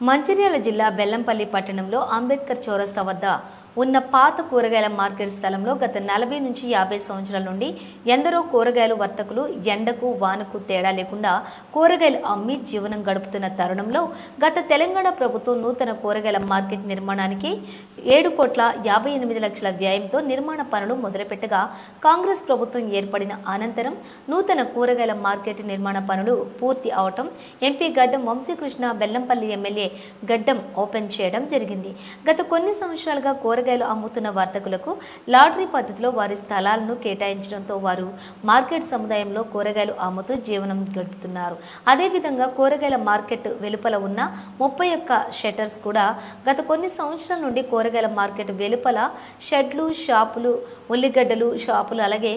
మంచిర్యాల జిల్లా బెల్లంపల్లి పట్టణంలో అంబేద్కర్ చౌరస్తా వద్ద ఉన్న పాత కూరగాయల మార్కెట్ స్థలంలో గత నలభై నుంచి యాభై సంవత్సరాల నుండి ఎందరో కూరగాయల వర్తకులు ఎండకు వానకు తేడా లేకుండా కూరగాయలు అమ్మి జీవనం గడుపుతున్న తరుణంలో గత తెలంగాణ ప్రభుత్వం నూతన కూరగాయల మార్కెట్ నిర్మాణానికి ఏడు కోట్ల యాభై ఎనిమిది లక్షల వ్యయంతో నిర్మాణ పనులు మొదలుపెట్టగా కాంగ్రెస్ ప్రభుత్వం ఏర్పడిన అనంతరం నూతన కూరగాయల మార్కెట్ నిర్మాణ పనులు పూర్తి అవటం MP Gaddam Vamsikrishna Bellampalli MLA Gaddam open చేయడం జరిగింది. గత కొన్ని సంవత్సరాలుగా కూరగాయలు అమ్ముతున్న వర్తకులకు లాటరీ పద్ధతిలో వారి స్థలాలను కేటాయించడంతో వారు మార్కెట్ సముదాయంలో కూరగాయలు అమ్ముతూ జీవనం గడుపుతున్నారు. అదేవిధంగా కూరగాయల మార్కెట్ వెలుపల ఉన్న ముప్పై ఒక్క షట్టర్స్ కూడా గత కొన్ని సంవత్సరాల నుండి కూరగాయల మార్కెట్ వెలుపల షెడ్లు షాపులు ఉల్లిగడ్డలు షాపులు అలాగే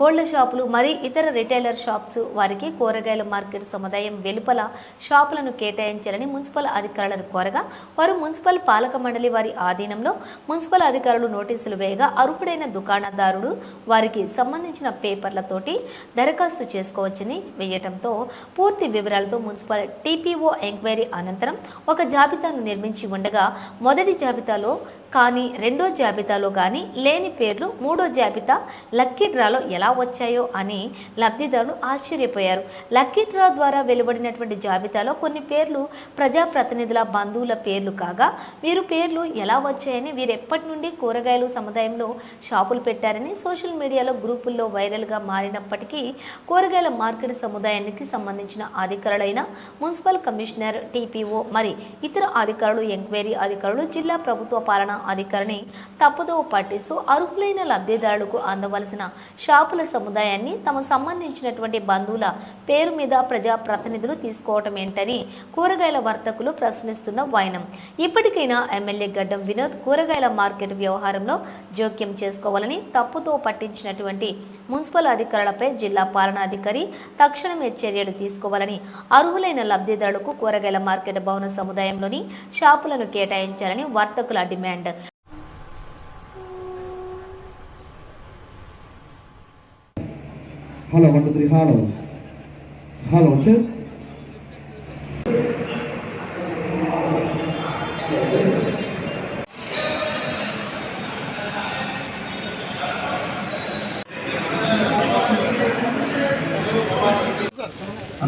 కోళ్ళ షాపులు మరి ఇతర రిటైలర్ షాప్స్ వారికి కూరగాయల మార్కెట్ సముదాయం వెలుపల షాపులను కేటాయించాలని మున్సిపల్ అధికారులను కోరగా వారు మున్సిపల్ పాలక మండలి వారి ఆధీనంలో మున్సిపల్ అధికారులు నోటీసులు వేయగా అర్హుడైన దుకాణదారుడు వారికి సంబంధించిన పేపర్లతోటి దరఖాస్తు చేసుకోవచ్చని వేయటంతో పూర్తి వివరాలతో మున్సిపల్ టీపీఓ ఎంక్వైరీ అనంతరం ఒక జాబితాను నిర్మించి ఉండగా మొదటి జాబితాలో కానీ రెండో జాబితాలో కానీ లేని పేర్లు మూడో జాబితా లక్కీ డ్రాలో ఎలా వచ్చాయో అని లబ్ధిదారులు ఆశ్చర్యపోయారు. లక్కీ డ్రా ద్వారా వెలువడినటువంటి జాబితాలో కొన్ని పేర్లు ప్రజాప్రతినిధుల బంధువుల పేర్లు కాగా వీరు పేర్లు ఎలా వచ్చాయని వీరు ఎప్పటి నుండి కూరగాయలు సముదాయంలో షాపులు పెట్టారని సోషల్ మీడియాలో గ్రూపుల్లో వైరల్గా మారినప్పటికీ కూరగాయల మార్కెట్ సముదాయానికి సంబంధించిన అధికారులైన మున్సిపల్ కమిషనర్ టీపీఓ మరి ఇతర అధికారులు ఎంక్వైరీ అధికారులు జిల్లా ప్రభుత్వ పాలనా అధికారిని తప్పుదోవ పట్టిస్తూ అర్హులైన లబ్ధిదారులకు అందవలసిన షాపుల సముదాయాన్ని తమ సంబంధించినటువంటి బంధువుల పేరు మీద ప్రజా ప్రతినిధులు తీసుకోవటం ఏంటని కూరగాయల వర్తకులు ప్రశ్నిస్తున్న వైనం. ఇప్పటికైనా ఎమ్మెల్యే గడ్డం వినోద్ కూరగాయల మార్కెట్ వ్యవహారంలో జోక్యం చేసుకోవాలని తప్పుతో పట్టించినటువంటి మున్సిపల్ అధికారులపై జిల్లా పాలనాధికారి తక్షణమే చర్యలు తీసుకోవాలని అర్హులైన లబ్ధిదారులకు కూరగాయల మార్కెట్ భవన సముదాయంలోని షాపులను కేటాయించాలని వర్తకుల demand. Hello hello hello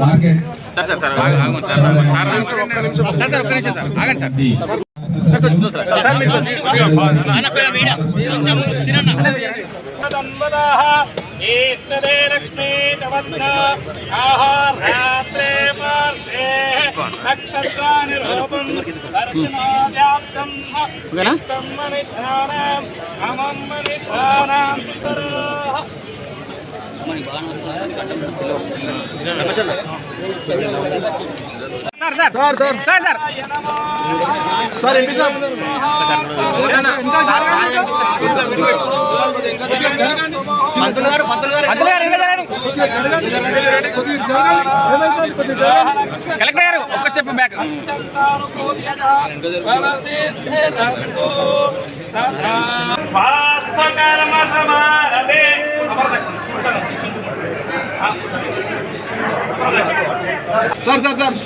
market sir sir sir ఆగ- ఆగండి సార్ ఆగండి. సార్. సార్ ఒక్క నిమిషం సార్ ఆగండి సార్ సార్ కొంచెం సార్ సార్ మీరు కొంచెం- అన్న, కొంచెం వీడియో. కొంచెం తినన్న. తన్మదాః ఏస్తదే లక్ష్మీ తవత్త ఆహారాత్రే పార్శ్వే నక్షత్రాని రూపం దర్శనావ్యాప్తం ఓకేనా? చిత్తం మనిషానాం అమం మనిషానాం పితరోః sir sir. Sir sir sir sir sir MP sir. పంతులు గారు పంతులు గారు పంతులు గారు ఇంకా జరగండి. కలెక్టర్ గారు ఒక్క step back. Sir sir sir